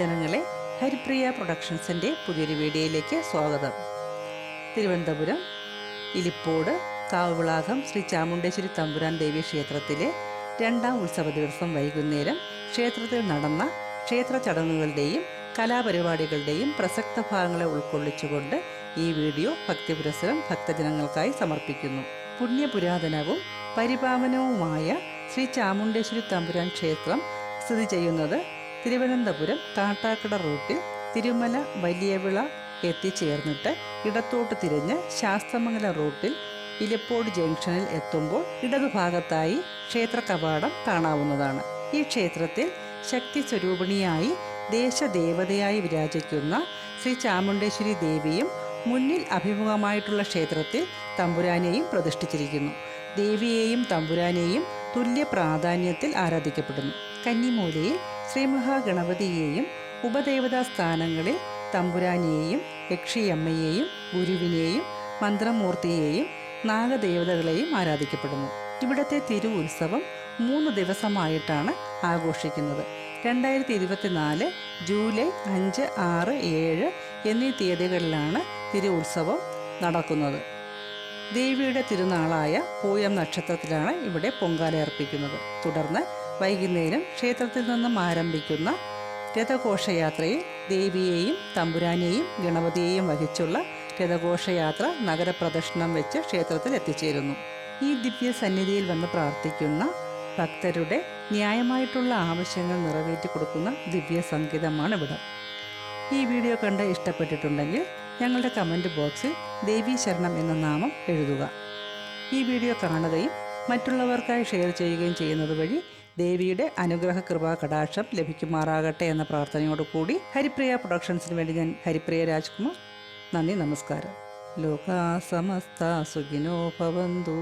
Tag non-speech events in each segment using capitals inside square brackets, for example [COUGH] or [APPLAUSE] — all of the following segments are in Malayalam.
നമസ്തേ ഹരിപ്രിയ പ്രൊഡക്ഷൻസിന്റെ പുതിയൊരു വീഡിയോയിലേക്ക് സ്വാഗതം. തിരുവനന്തപുരം ഇലിപ്പോട് കാവുവിളാകം ശ്രീ ചാമുണ്ടേശ്വരി തമ്പുരാൻ ദേവി ക്ഷേത്രത്തിലെ രണ്ടാം ഉത്സവ ദിവസം വൈകുന്നേരം ക്ഷേത്രത്തിൽ നടന്ന ക്ഷേത്ര ചടങ്ങുകളുടെയും കലാപരിപാടികളുടെയും പ്രസക്ത ഭാഗങ്ങളെ ഉൾക്കൊള്ളിച്ചുകൊണ്ട് ഈ വീഡിയോ ഭക്തിപുരസരം ഭക്തജനങ്ങൾക്കായി സമർപ്പിക്കുന്നു. പുണ്യപുരാതനവും പരിപാവനവുമായ ശ്രീ ചാമുണ്ടേശ്വരി തമ്പുരാൻ ക്ഷേത്രം സ്ഥിതി ചെയ്യുന്നത് തിരുവനന്തപുരം കാട്ടാക്കട റൂട്ടിൽ തിരുമല വലിയവിള എത്തിച്ചേർന്നിട്ട് ഇടത്തോട്ട് തിരിഞ്ഞ് ശാസ്തമംഗലം റൂട്ടിൽ ഇലപ്പോട് ജംഗ്ഷനിൽ എത്തുമ്പോൾ ഇടതുഭാഗത്തായി ക്ഷേത്ര കവാടം കാണാവുന്നതാണ്. ഈ ക്ഷേത്രത്തിൽ ശക്തി സ്വരൂപിണിയായി ദേശദേവതയായി വിരാജിക്കുന്ന ശ്രീ ചാമുണ്ടേശ്വരി ദേവിയും മുന്നിൽ അഭിമുഖമായിട്ടുള്ള ക്ഷേത്രത്തിൽ തമ്പുരാനെയും പ്രതിഷ്ഠിച്ചിരിക്കുന്നു. ദേവിയെയും തമ്പുരാനെയും തുല്യ പ്രാധാന്യത്തിൽ ആരാധിക്കപ്പെടുന്നു. കന്നിമൂലയിൽ ശ്രീ മഹാഗണപതിയെയും ഉപദേവതാ സ്ഥാനങ്ങളിൽ തമ്പുരാനെയും യക്ഷിയമ്മയെയും ഗുരുവിനെയും മന്ത്രമൂർത്തിയെയും നാഗദേവതകളെയും ആരാധിക്കപ്പെടുന്നു. ഇവിടുത്തെ തിരു ഉത്സവം മൂന്ന് ദിവസമായിട്ടാണ് ആഘോഷിക്കുന്നത്. രണ്ടായിരത്തി ഇരുപത്തിനാല് ജൂലൈ അഞ്ച് ആറ് ഏഴ് എന്നീ തീയതികളിലാണ് തിരു ഉത്സവം നടക്കുന്നത്. ദേവിയുടെ തിരുനാളായ പൂയം നക്ഷത്രത്തിലാണ് ഇവിടെ പൊങ്കാല അർപ്പിക്കുന്നത്. തുടർന്ന് വൈകുന്നേരം ക്ഷേത്രത്തിൽ നിന്നും ആരംഭിക്കുന്ന രഥഘോഷയാത്രയിൽ ദേവിയെയും തമ്പുരാനെയും ഗണപതിയെയും വഹിച്ചുള്ള രഥഘോഷയാത്ര നഗരപ്രദക്ഷിണം വെച്ച് ക്ഷേത്രത്തിൽ എത്തിച്ചേരുന്നു. ഈ ദിവ്യ സന്നിധിയിൽ വന്ന് പ്രാർത്ഥിക്കുന്ന ഭക്തരുടെ ന്യായമായിട്ടുള്ള ആവശ്യങ്ങൾ നിറവേറ്റി കൊടുക്കുന്ന ദിവ്യ സംഗീതമാണ് ഇവിടെ ഈ വീഡിയോ കണ്ട് ഇഷ്ടപ്പെട്ടിട്ടുണ്ടെങ്കിൽ ഞങ്ങളുടെ കമന്റ് ബോക്സിൽ ദേവി ശരണം എന്ന നാമം എഴുതുക. ഈ വീഡിയോ കാണുകയും മറ്റുള്ളവർക്കായി ഷെയർ ചെയ്യുകയും ചെയ്യുന്നത് വഴി ദേവിയുടെ അനുഗ്രഹ കൃപാ കടാക്ഷം ലഭിക്കുമാറാകട്ടെ എന്ന പ്രാർത്ഥനയോടു കൂടി ഹരിപ്രിയ പ്രൊഡക്ഷൻസിന് വേണ്ടി ഞാൻ ഹരിപ്രിയ രാജ്കുമാർ. നന്ദി നമസ്കാരം. ലോകാ സമസ്ത സുഖിനോ ഭവന്തു.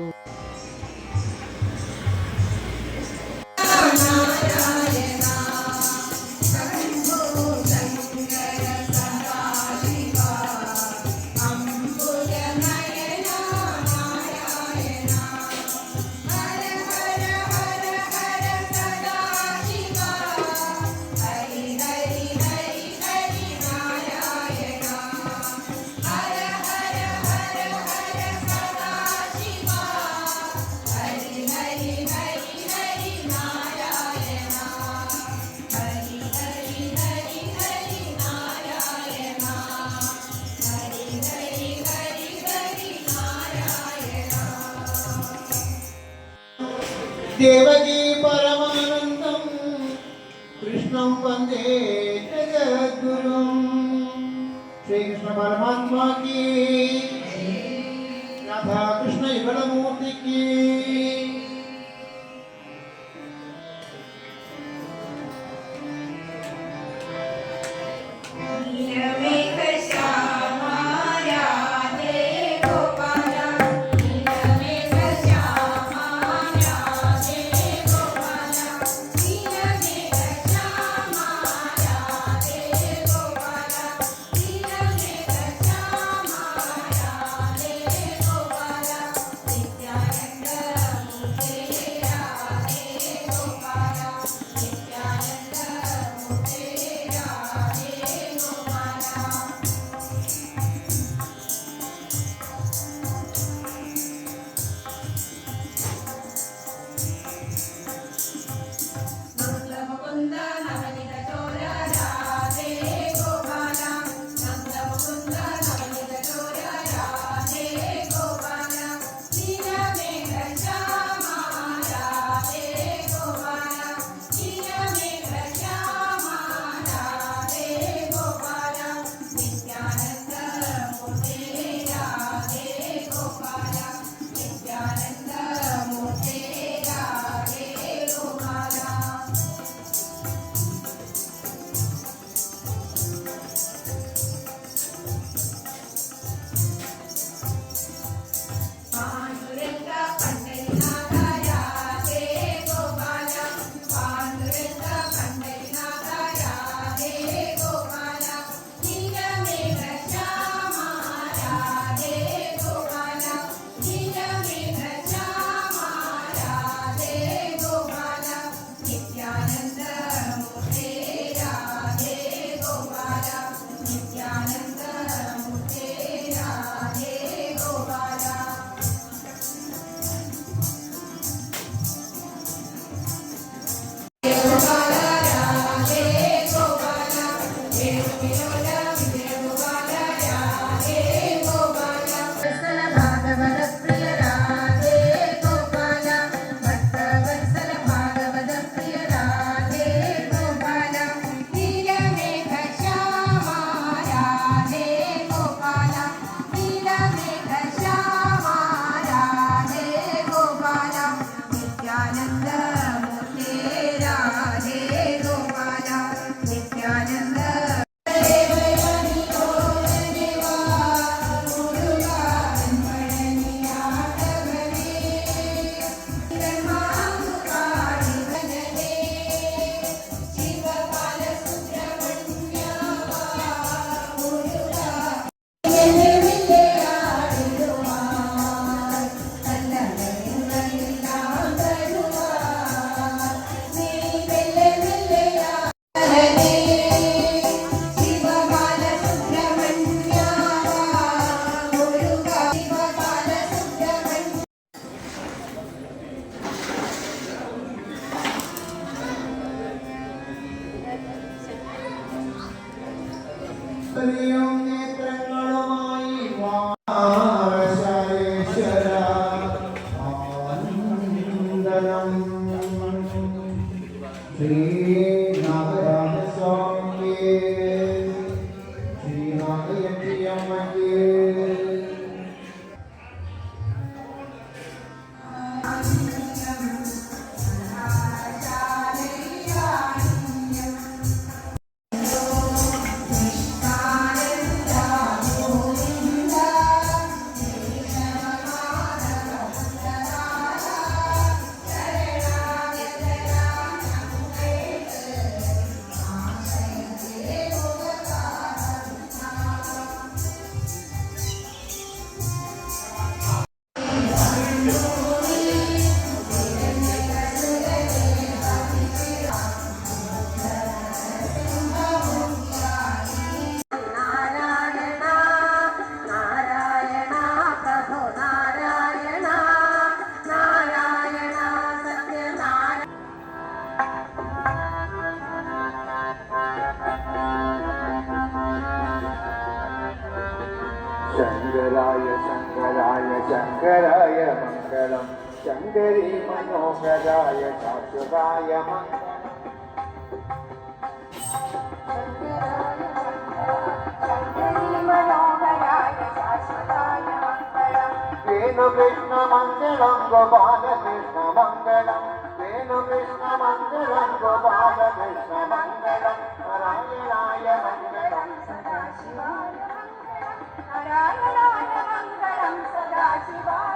தேவகி Stadium. వేణుకృష్ణ మంగళం. గోపాలకృష్ణ మంగళం వేణుకృష్ణ మంగళం గోపాలకృష్ణ మంగళం నారాయణాయ మంగళం సదాశివాయ నారాయణాయ మంగళం సదాశివాయ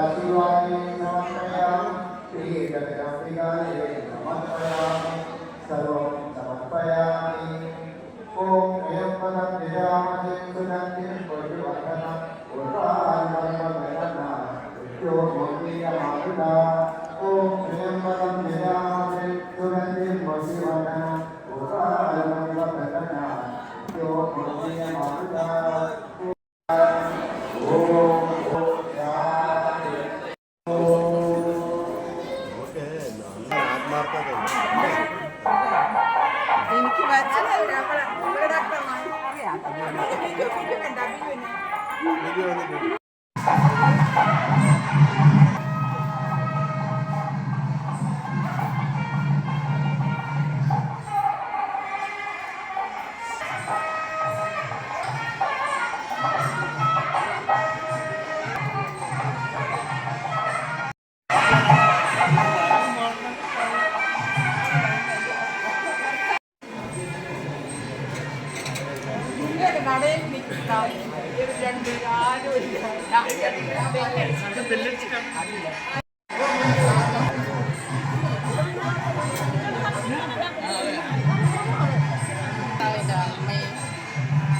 എനിക്ക് വച്ചതല്ല ഇവിടെ ഡോക്ടർ [LAUGHS] അറിയാം Thank you.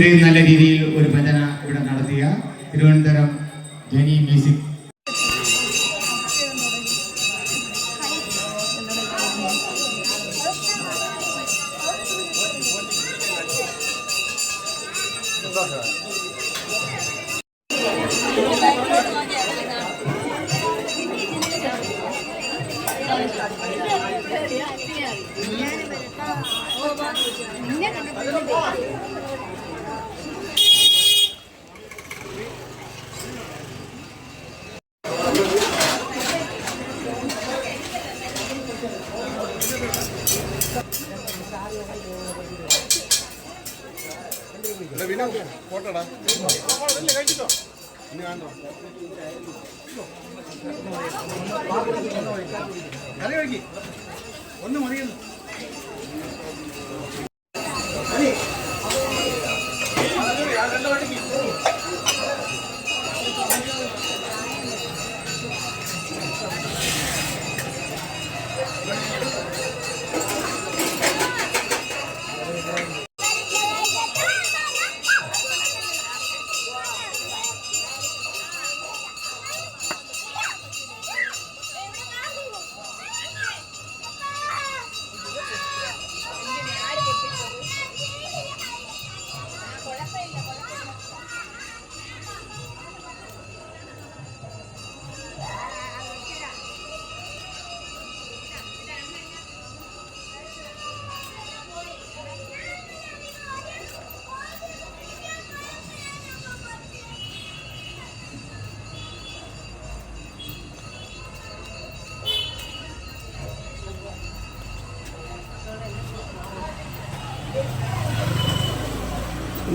ഇത്രയും നല്ല രീതിയിൽ ഒരു ഭജന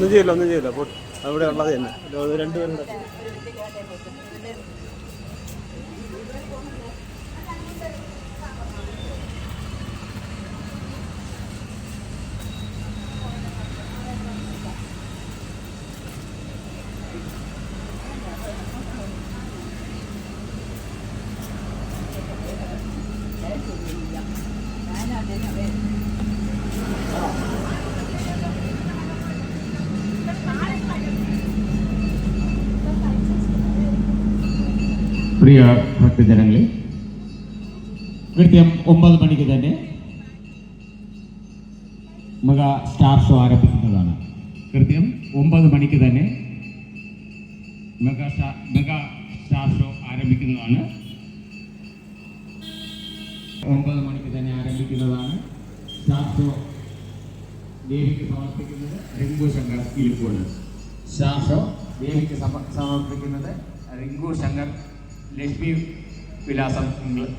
ഒന്നും ചെയ്യില്ല ഒന്നും ചെയ്യില്ല. അവിടെ ഉള്ളത് തന്നെ. രണ്ടുപേരും പ്രിയ ഭക്തജനങ്ങളെ കൃത്യം ഒമ്പത് മണിക്ക് തന്നെ മെഗാ സ്റ്റാർ ഷോ ആരംഭിക്കുന്നതാണ്. കൃത്യം ഒമ്പത് മണിക്ക് തന്നെ mega star mega star show ആരംഭിക്കുന്നതാണ്. ഒമ്പത് മണിക്ക് തന്നെ ആരംഭിക്കുന്നതാണ് സ്റ്റാർ ഷോ ദേവിക്ക് സമർപ്പിക്കുന്നത് റിങ്കു ശങ്കർ ഇലിപ്പോട് സ്റ്റാർ ഷോ ദേവിക്ക് സമ- സമർപ്പിക്കുന്നത് റിങ്കു ശങ്കർ ലക്ഷ്മി വിലാസം ഇംഗ്ല-